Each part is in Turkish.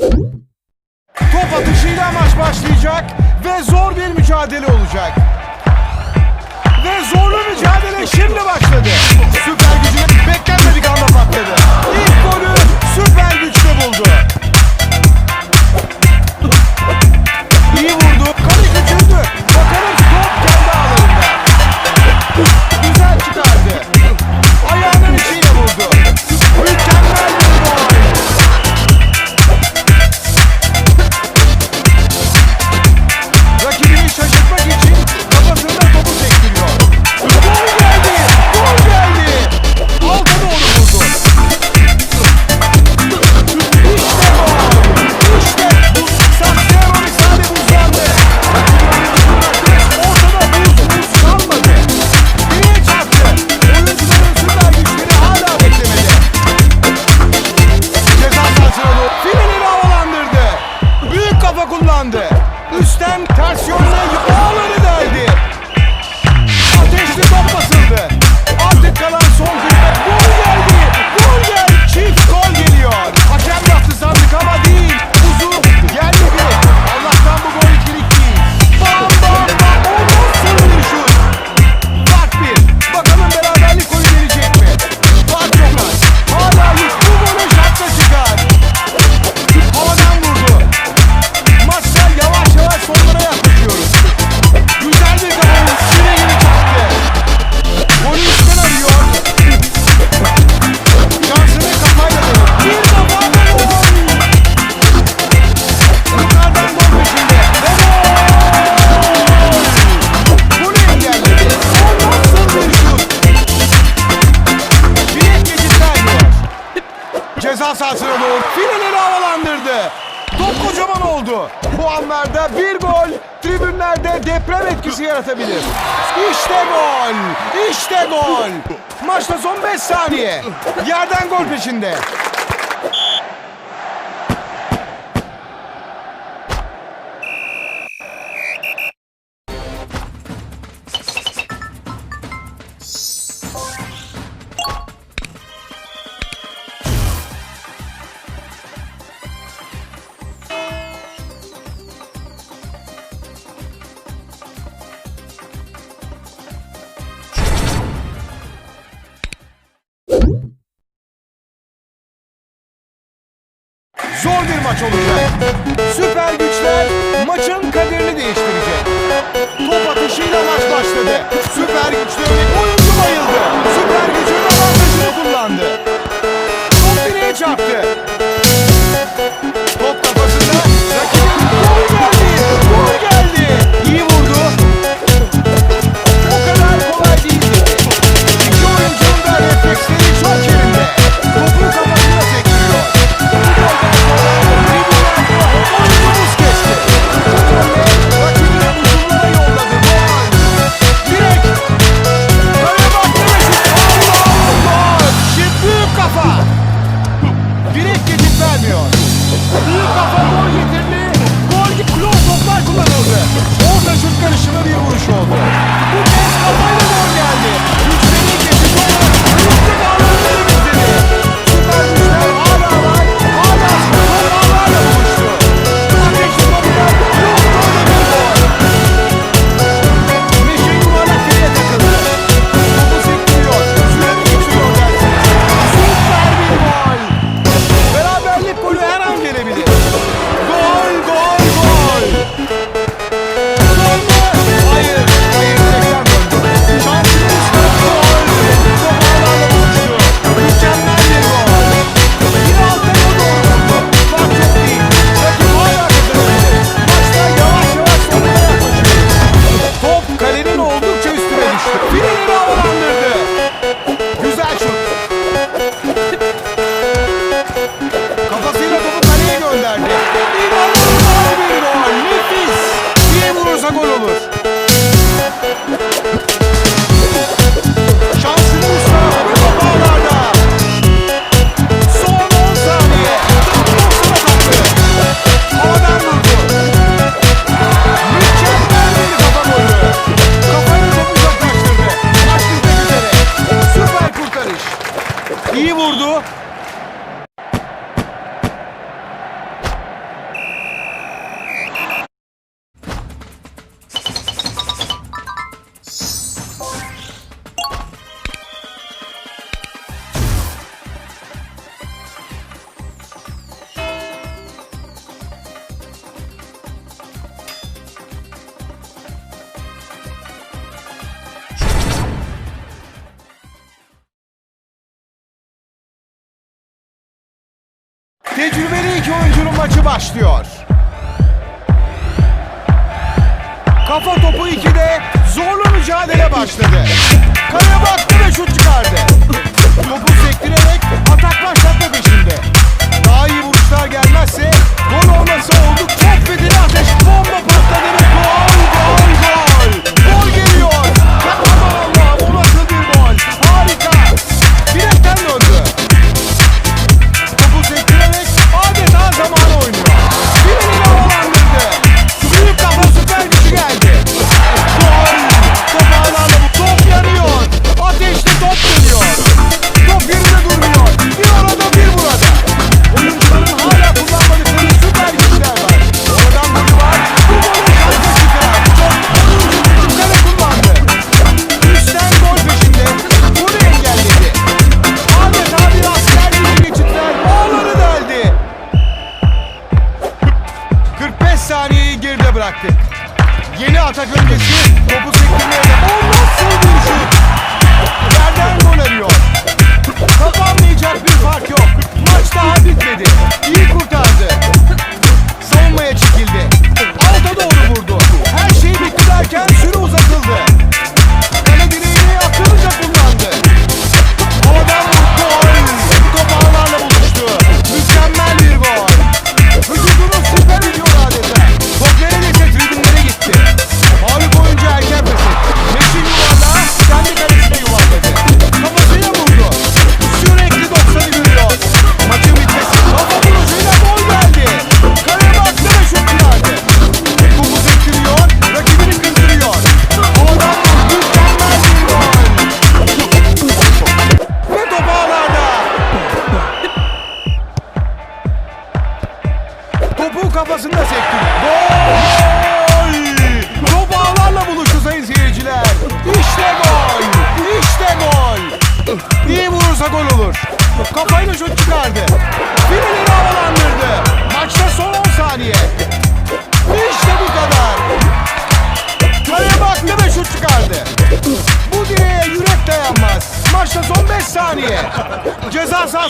Top atışıyla maç başlayacak ve zor bir mücadele olacak. Ve zorlu mücadele şimdi. atabilir. İşte gol! İşte gol! Maçta son 5 saniye. Yerden gol peşinde. zor bir maç olacak. Süper güçler maçın kaderini değiştirecek. Top atışıyla maç başladı. Süper güçlerin oyuncu bayıldı. Süper gücün avantajını kullandı. Top direğe çarptı. Tecrübeli iki oyuncunun maçı başlıyor. Kafa topu 2'de zorlu mücadele başladı. Kaleye baktı ve şut çıkardı. Topu sektirerek atak başlatma peşinde. Daha iyi vuruşlar gelmezse gol olması oldukça fedeli ateş bomba patladı ve gol.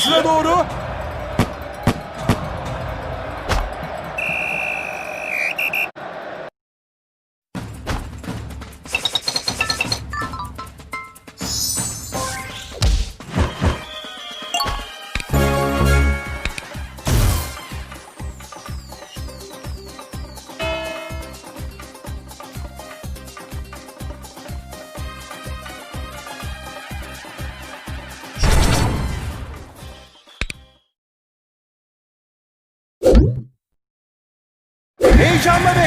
sahasına doğru. Mükemmel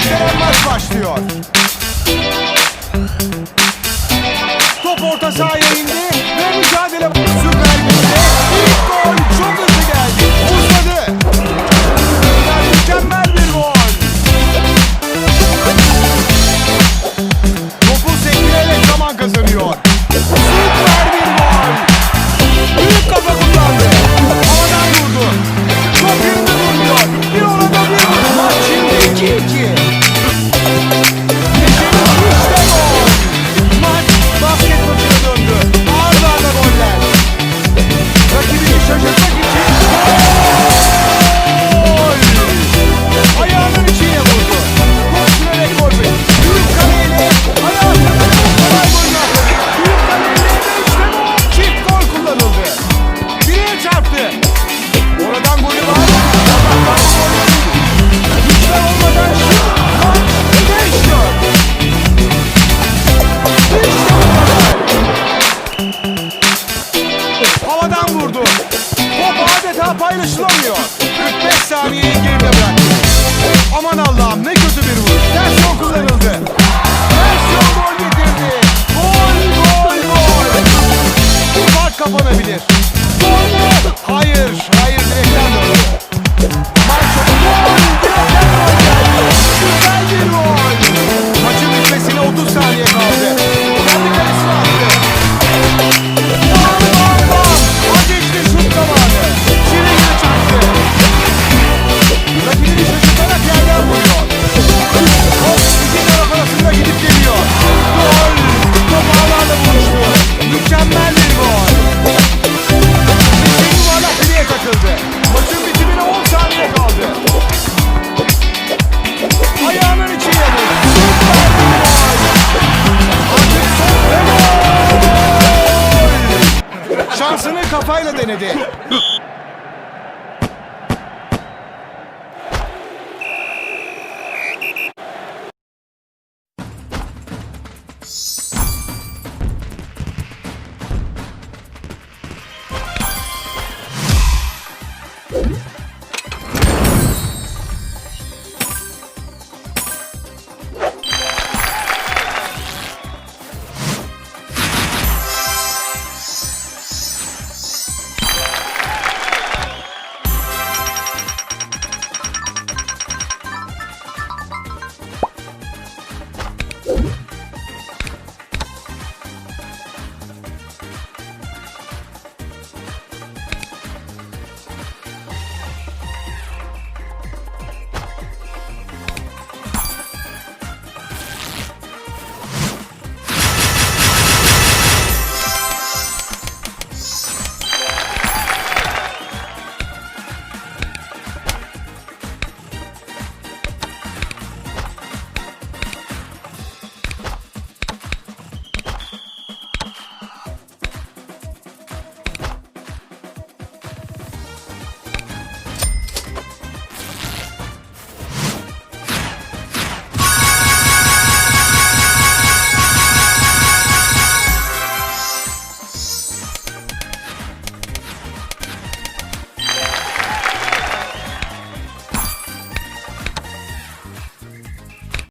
kapanabilir. 金で。